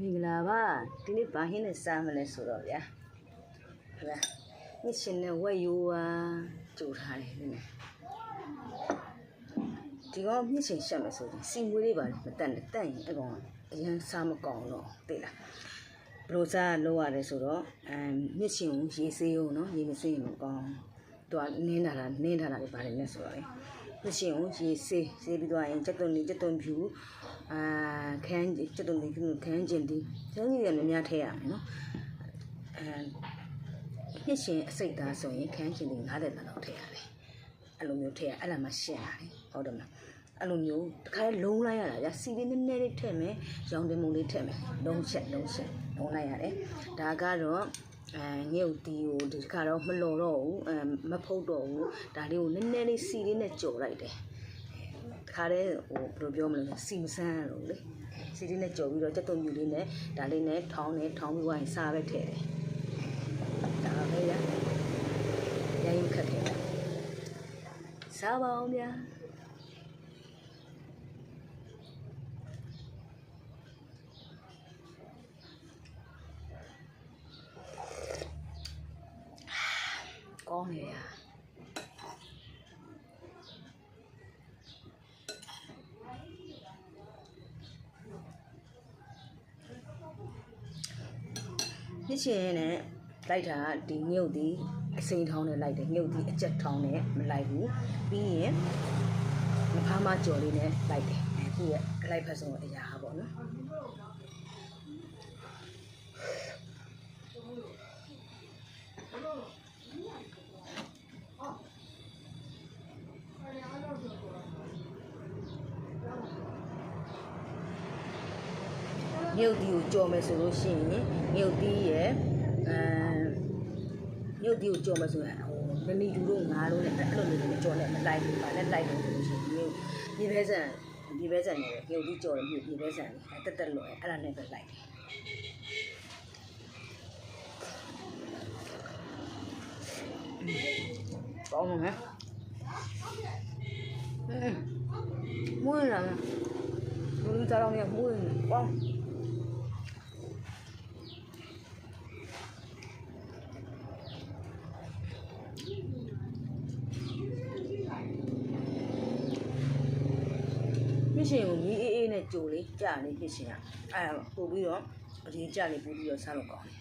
မင်္ဂလာပါဒီနေ့ဘာဟင်းနဲ့စားမလဲဆိုတော့ဗျာဟုတ်လားမြစ်ရှင်နဲ့ဝက်ရိုးပါကြိုထားတယ်ဒီနေ့ဒီကောင်မြစ်ရှင်ရှက်မယ်ဆိုရင်စီမွေးလေးပါမတက်နဲ့တက်ရင်အကောင်အရန်စားမကောင်းတော့သိလားဘလို့စားလို့ရတယ်ဆိုတော့အမ်မြစ်ရှင်ကိုရေဆေးအောင်နော်ရေမဆေးရင်မကောင်းသူကနင်းတာတာနင်းတာတာလေးပါတယ်လဲဆိုတော့လေမရှင်ကိုရေဆေးဆေးပြီးတော့ရင်စက်တုံလေးစက်တုံဖြူ အာခန်းစက်တုံလေးခန်းကျင်ဒီကျန်းကြီးရများများထည့်ရမယ်နော်အဲနှစ်ရှင်အစိတ်သားဆိုရင်ခန်းကျင်ဒီ90တန်းလောက်ထည့်ရတယ်အဲ့လိုမျိုးထည့်ရအဲ့ဒါမှရှင်းလာတယ်ဟုတ်တယ်မလားအဲ့လိုမျိုးတစ်ခါလုံးလိုက်ရတာဗျစီလေးနည်းနည်းလေးထည့်မယ်ရောင်တင်မုံလေးထည့်မယ်လုံးချက်လုံးချက်လုံးလိုက်ရတယ်ဒါကတော့အဲငရုတ်တီကိုဒီခါတော့မလော်တော့ဘူးအဲမဖုတ်တော့ဘူးဒါလေးကိုနည်းနည်းလေးစီလေးနဲ့ကြော်လိုက်တယ်တ ခါတည်းဟိုဘယ်လိုပြောမလဲစီမဆန်းရလို့လေစီလေးနဲ့ကြော်ပြီးတော့ကြက်သွန်မြူလေးနဲ့ဒါလေးနဲ့ထောင်းနဲ့ထောင်းပြီးဝိုင်းစားပဲထည့်တယ်ဒါပဲရရိုင်းခတ်တယ်စားပါအောင်ဗျာကောင်းနေရ နှစ်ရှင်နဲ့လိုက်တာဒီမြုပ်ဒီအစိမ်းထောင်းနဲ့လိုက်တယ်မြုပ်ဒီအကြက်ထောင်းနဲ့မလိုက်ဘူးပြီးရင်မဖားမကြော်လေးနဲ့လိုက်တယ်အခုရဲ့အလိုက်ဖက်ဆုံးအရာဟာပေါ့နော် ငရုတ်ဒီကိုကြော်မယ်ဆိုလို့ရှိရင်ငရုတ်ဒီရဲ့အဲငရုတ်ဒီကိုကြော်မယ်ဆိုရင်ဟိုမမီယူတို့ငါတို့နဲ့အဲ့လိုမျိုးတွေကြော်နဲ့မလိုက်ဘူးပါနဲ့လိုက်လို့ဆိုလို့ရှိရင်ငရုတ်ဒီပဲဆန်ဒီပဲဆန်နေတယ်ငရုတ်ဒီကြော်တယ်ပြီးဒီပဲဆန်တက်တက်လို့အဲ့ဒါနဲ့ပဲလိုက်တယ်ကောင်းလို့ဟဲ့မွေးလာမွေးကြတော့နေမွေးကောင်း မြစ်ရှင်ကိုမီးအေးအေးနဲ့ကြိုလေးကြာလေးမြစ်ရှင်ကအဲဒါပို့ပြီးတော့အရင်ကြာလေးပို့ပြီးတော့စားလို့ကောင်းတယ်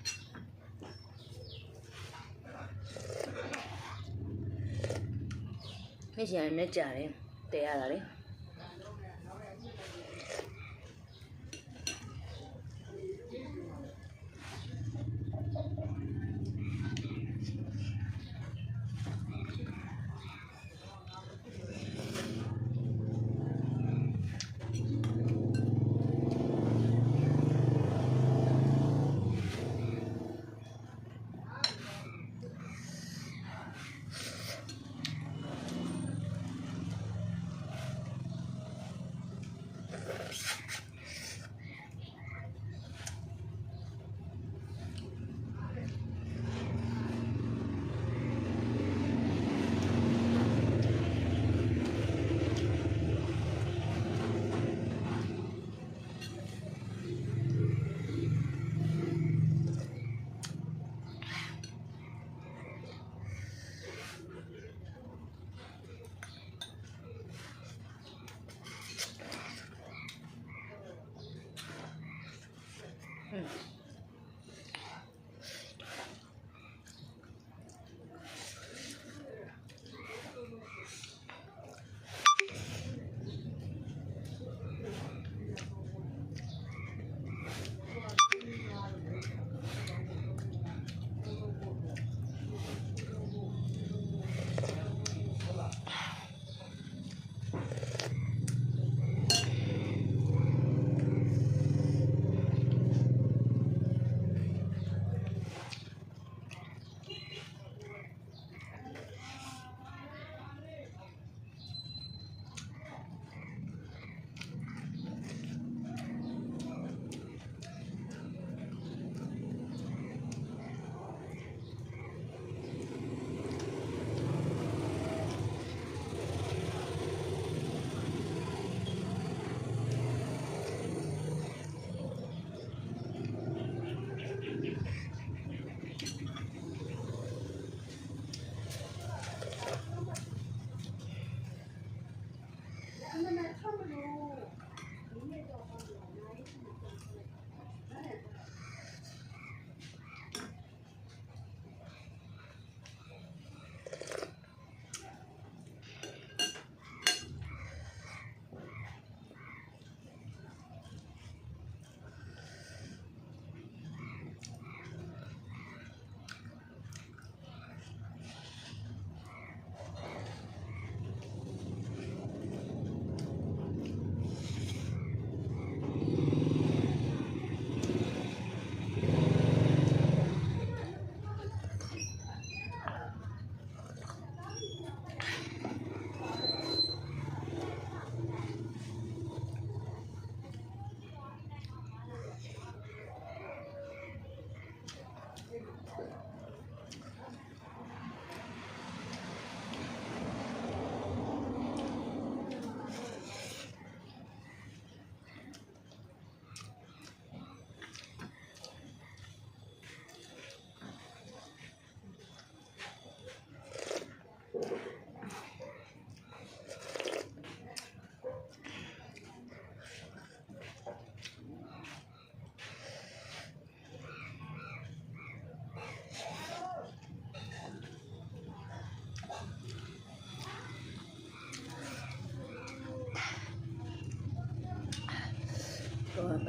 မြစ်ရှင်ကလည်းကြာတယ်တဲရတာလေ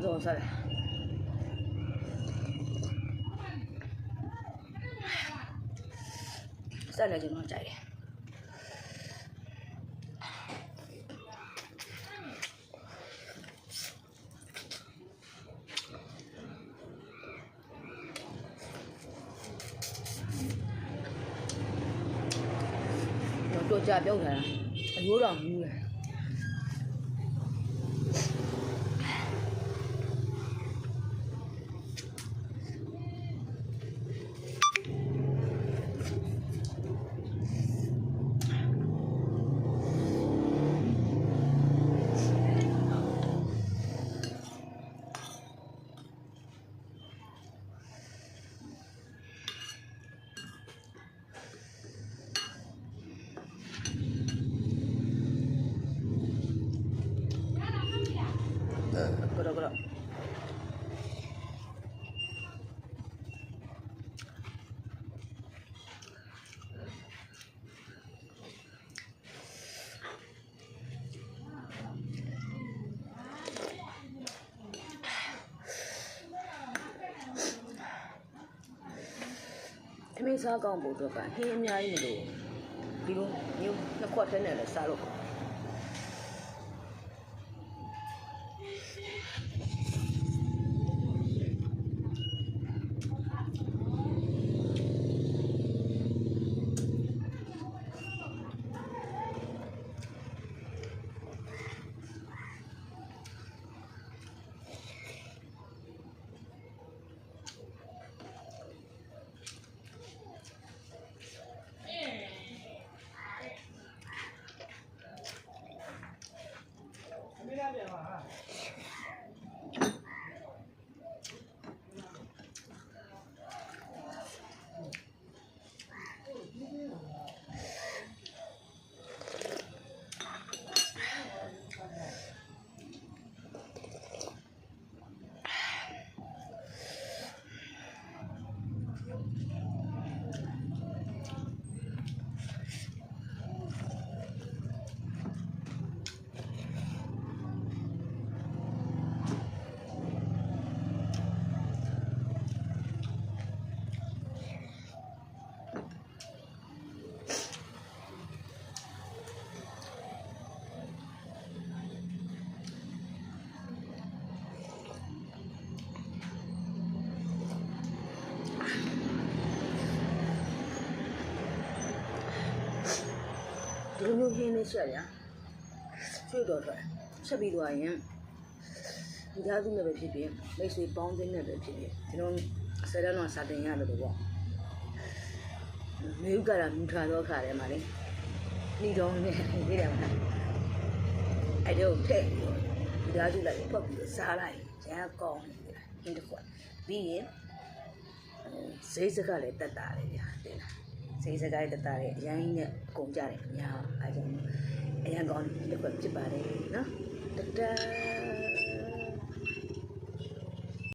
တော်ဆက်တယ်ဆက်တယ်ကျွန်တော်ကြိုက်တယ်တော့ကြပြုတ်ထားတာအရိုးတော်မူးတယ် ကတော့ကတော့အမေစားကောင်းဖို့အတွက်ကဟင်းအများကြီးမလို့ဒီလိုမျိုးနှစ်ခွက်ထဲနဲ့လည်းစားလို့ ပေါ့ ဒီလိုမျိုးဟင်းလေးချက်ရကျွတ်တော့ထွက်ချက်ပြီးသွားရင်ဒီသားစုနဲ့ပဲဖြစ်ဖြစ်မိတ်ဆွေပေါင်းခြင်းနဲ့ပဲဖြစ်ဖြစ်ကျွန်တော်ဆယ်တန်းတော့စာတင်ရတယ်လို့ပေါ့မေဥကရာမူထားတော့ခါတယ်မှာလေနှီးတော့နဲ့နေတယ်မှာအဲ့တော့ထည့်ပြီးတော့ဒီသားစုလိုက်ဖတ်ပြီးတော့စားလိုက်ရန်ကောင်းတယ်ဟင်းတစ်ခွက်ပြီးရင်ဈေးစကလည်းတက်တာလေဗျာတင်လား စိတ်စကားတတရဲအရင်နဲ့ကုန်ကြတယ်အများအားကြောင့်အရင်ကောင်းတစ်ခွက်ဖြစ်ပါတယ်နော်တတ